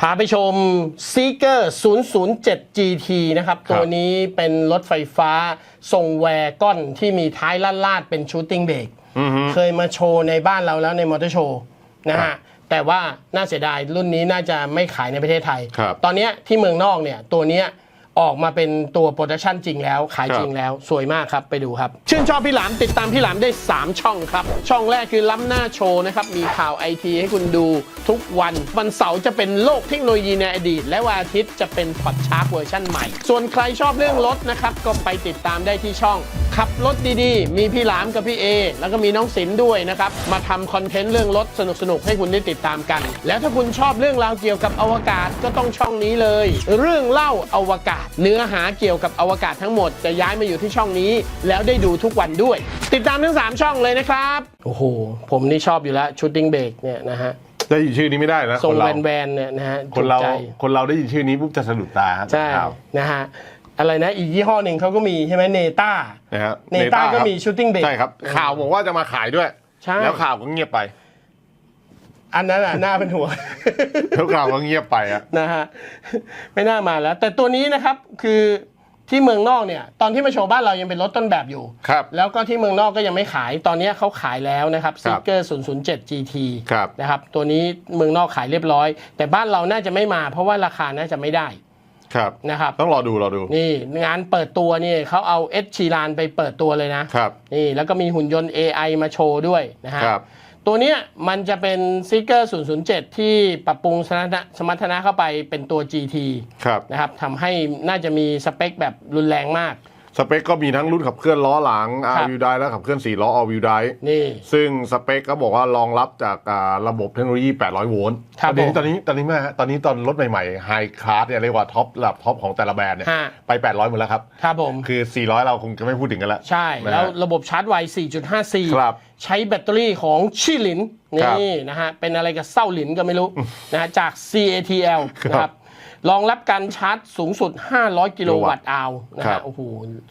พาไปชม Seeker 007 GT นะครับ ตัวนี้เป็นรถไฟฟ้าทรงแวร์ก้อนที่มีท้ายลาดลาดๆเป็นชูตติ้งเบรกเคยมาโชว์ในบ้านเราแล้วในมอเตอร์โชว์นะครัฮะบแต่ว่าน่าเสียดายรุ่นนี้น่าจะไม่ขายในประเทศไทยครับตอนเนี้ยที่เมืองนอกเนี่ยตัวเนี้ย ออกมาเป็นตัวโปรดักชันจริงแล้วขายครับจริงแล้วสวยมากครับไปดูครับ ชื่นชอบพี่หลามติดตามพี่หลามได้ 3 ช่องครับ ช่องแรกคือล้ำหน้าโชว์นะครับ มีข่าวไอทีให้คุณดูทุกวัน วันเสาร์จะเป็นโลกเทคโนโลยีในอดีต และวันอาทิตย์จะเป็นพอดชาร์กเวอร์ชันใหม่ ส่วนใครชอบเรื่องรถนะครับ ก็ไปติดตามได้ที่ช่อง ขับรถดีๆ มีพี่หลามกับพี่เอแล้วก็มีน้องศิลป์ด้วยนะครับมาทำคอนเทนต์เรื่องรถสนุกๆให้คุณได้ติดตามกัน แล้วถ้าคุณชอบเรื่องราวเกี่ยวกับอวกาศก็ต้องช่องนี้เลย เรื่องเล่าอวกาศเนื้อหาเกี่ยวกับอวกาศทั้งหมดจะย้ายมาอยู่ที่ช่องนี้ แล้วได้ดูทุกวันด้วย ติดตามทั้ง 3 ช่องเลยนะครับ โอ้โห ผมนี่ชอบอยู่แล้วชูตติ้งเบรกเนี่ยนะฮะได้ยินชื่อนี้ไม่ได้นะทรคงนแวเรานแวนๆเนี่ยนะฮะคนเราถูกใจคนเราได้ยินชื่อนี้ปุ๊บจะสะดุดตาฮะใช่ข่าวนะฮะอะไรนะอีกยี่ห้อหนึ่งเขาก็มีใช่ไหมเนต้า นะฮะเนต้า Neta ก็ครับมี shooting brake ใช่ครับข่าวบอกว่าจะมาขายด้วย ใช่ แล้วข่าวก็เงียบไป อันนั้นอะน่าเป็นห่วงแล้วข่าวก็เงียบไปอะนะฮะไม่น่ามาแล้ว แต่ตัวนี้นะครับคือที่เมืองนอกเนี่ย ตอนที่มาโชว์บ้านเรายังเป็นรถต้นแบบอยู่ ครับ แล้วก็ที่เมืองนอกก็ยังไม่ขายตอนนี้เขาขายแล้วนะครับครั z บ g e r 007 GT ครับนะครับ ตัวนี้เมืองนอกขายเรียบร้อย แต่บ้านเราน่าจะไม่มา เพราะว่าราคาน่าจะไม่ได้ครับนะครับ ต้องรอดูรอดู นี่งานเปิดตัวนี่เขาเอาเอชชีรานไปเปิดตัวเลยนะครับนี่แล้วก็มีหุ่นยนต์ AI มาโชว์ด้วยนะฮะครับ ตัวเนี้ยมันจะเป็นซิกเกอร์007 ที่ปรับปรุงสมรรถนะสมรรถนะเข้าไปเป็นตัว GT ครับนะครับทำให้น่าจะมีสเปคแบบรุนแรงมาก สเปคก็มีทั้งรุ่นขับเคลื่อนล้อหลังครั R บ view drive และขับเคลื่อน4ล้อ all wheel drive นี่ ซึ่งสเปคก็บอกว่ารองรับจากอ่าระบบเทคโนโลยี 800 โวลต์ครับตอนนี้ผมตอนนี้ตอนนี้แม่ฮะตอนนี้ตอนรถใหม่ๆ High Class เนี่ยเรียกว่าท็อประดับท็อปของแต่ละแบรนด์เนี่ยฮะ ไป 800หมดแล้วครับ ครับผม คือ 400 เราคงจะไม่พูดถึงกันแล้วใช่ นะฮะแล้วระบบชาร์จไว 4.5C ครับใช้แบตเตอรี่ของชิลิน ครับนี่นะฮะ เป็นอะไรกับเศร้าหลินก็ไม่รู้ นะฮะ จาก CATL ครับนะครับ รองรับการชาร์จสูงสุด 500 กิโลวัตต์อาวนะครัฮะบ โอ้โห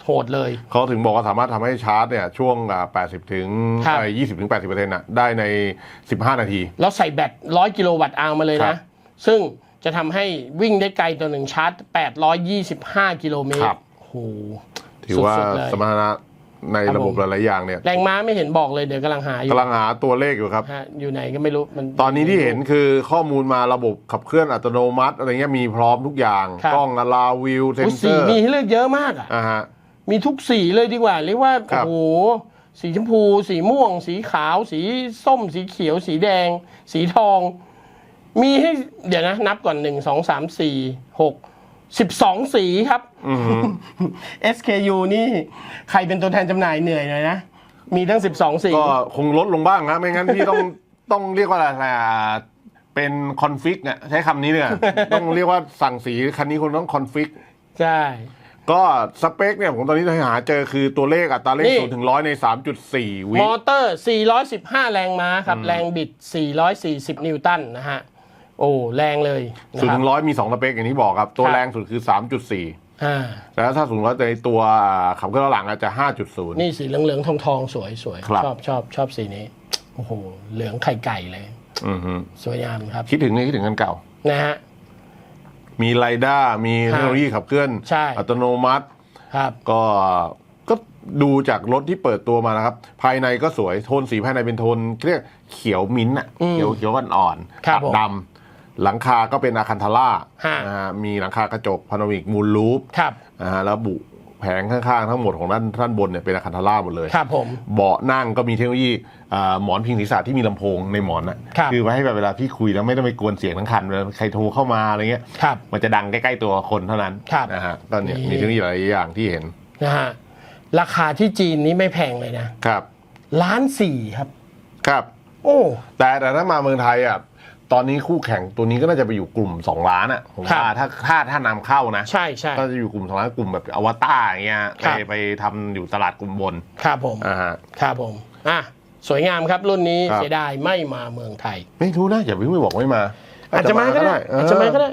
โหดเลย เขาถึงบอกว่าสามารถทำให้ชาร์จเนี่ยช่วงอ่า80 ถึงครับเอ่อ20 ถึง 80เปอร์เซ็นต์น่ะได้ใน 15 นาที แล้วใส่แบต 100 กิโลวัตต์อาวมาเลยครันะ บซึ่งจะทำให้วิ่งได้ไกลตัวหนึ่งชาร์จ 825 กิโลเมตครัรบ โอ้โหถือว่าสุดๆเลย สมรรถนะ ในครับระบบผมหลายๆอย่างเนี่ยแรงม้าไม่เห็นบอกเลยเดี๋ยวกำลังหาอยู่กำลังหาตัวเลขอยู่ครับ ฮะอยู่ไหนก็ไม่รู้มัน ตอนนี้ที่เห็นคือข้อมูลมาระบบขับเคลื่อนอัตโนมัติอะไรเงี้ยมีพร้อมทุกอย่าง ครับ กล้องอะลาวิวเซนโอ้ยเซสีอร์มีให้เลือกเยอะมากอะ อ่าฮะ มีทุกสีเลยดีกว่า เรียกว่าครัโอ้บ โหสีชมพู สีม่วง สีขาว สีส้ม สีเขียว สีแดง สีทอง มีให้เดี๋ยวนะ นับก่อนหนึ่งสองสามสี่หก สิบสองสีครับอือฮึ SKU นี่ใครเป็นตัวแทนจำหน่ายเหนื่อยหน่อยนะ มีทั้ง 12 สี ก็คงลดลงบ้างนะไม่งั้นพี่ต้อง ต้องเรียกว่าอะไรอะเป็นคอนฟิกเนี่ยใช้คำนี้เนี่ยต้องเรียกว่าสั่งสีคันนี้คุณต้องคอนฟิก ใช่ ก็สเปคเนี่ยผมตอนนี้หาเจอคือตัวเลขอัตราเร่งนี่ ศูนย์ถึงร้อยใน 3.4 วิ มอเตอร์ 415 แรงม้าครับ แรงบิด 440 นิวตันนะฮะ โอ้แรงเลยนะศูนครับย์ถึงร้อยมี2สเปคอย่างที่บอกครับ ตัวครับแรงสุดคือ 3.4อ่าแล้วถ้าสูงร้อยในตัวขับเคลื่อนล้อหลังอาจจะ 5.0 นี่สีเหลืองๆทองทองๆสวยสวยครับชอบชอบชอบสีนี้โอ้โหเหลืองไข่ไก่เลยอือฮึสวยงามครับ คิดถึงนี่คิดถึงกันเก่านะฮะมีไรด้ามีเทคโนโลยีขับเคลื่อนใช่อัตโนมัติครับก็ก็ดูจากรถที่เปิดตัวมานะครับ ภายในก็สวยโทนสีภายในเป็นโทนเรียกเขียวมิ้นท์อะอืมเขียวเขียวอ่อนๆครับตัดผมดำ หลังคาก็เป็นอาคันทาร่าฮะ นะฮะมีหลังคากระจกพาโนมิกมูลลูปครับ นะฮะแล้วบุแผงข้างๆ ทั้งหมดของด้านด้านบนเนี่ยเป็นอาคันทาร่าหมดเลย ครับผม เบาะนั่งก็มีเทคโนโลยีอ่าหมอนพิงศีรษะที่มีลำโพงในหมอนน่ะครับอไว้ให้แบบเวลาพี่คุยแล้วไม่ต้องไปกวนเสียงทั้งคันเวลาใครโทรเข้ามาอะไรเงี้ยครับมันจะดังใกล้ๆตัวคนเท่านั้นครับนะฮะตอนเนี้ยนี่ มีเทคโนโลยีหลายอย่างที่เห็นนะฮะ ราคาที่จีนนี้ไม่แพงเลยนะครับล้านสี่ครับ ครับ โอ้ แต่แต่ถ้ามาเมืองไทยอะ ตอนนี้คู่แข่งตัวนี้ก็น่าจะไปอยู่กลุ่ม 2 ล้านอะผมครับว่าถ้าถ้าถ้านำเข้านะ ใช่ใช่ก็จะอยู่กลุ่มสองล้านกลุ่มแบบอวตารอย่างเงี้ยครัไปบไปทำอยู่ตลาดกลุ่มบนครับผมอ่าฮะครับผมอะสวยงามครับรุ่นนี้ครับเสียดายไม่มาเมืองไทย ไม่รู้นะอย่าเพิ่งไปบอกไม่มา อาจจะมาก็ได้อาจจะมาก็ได้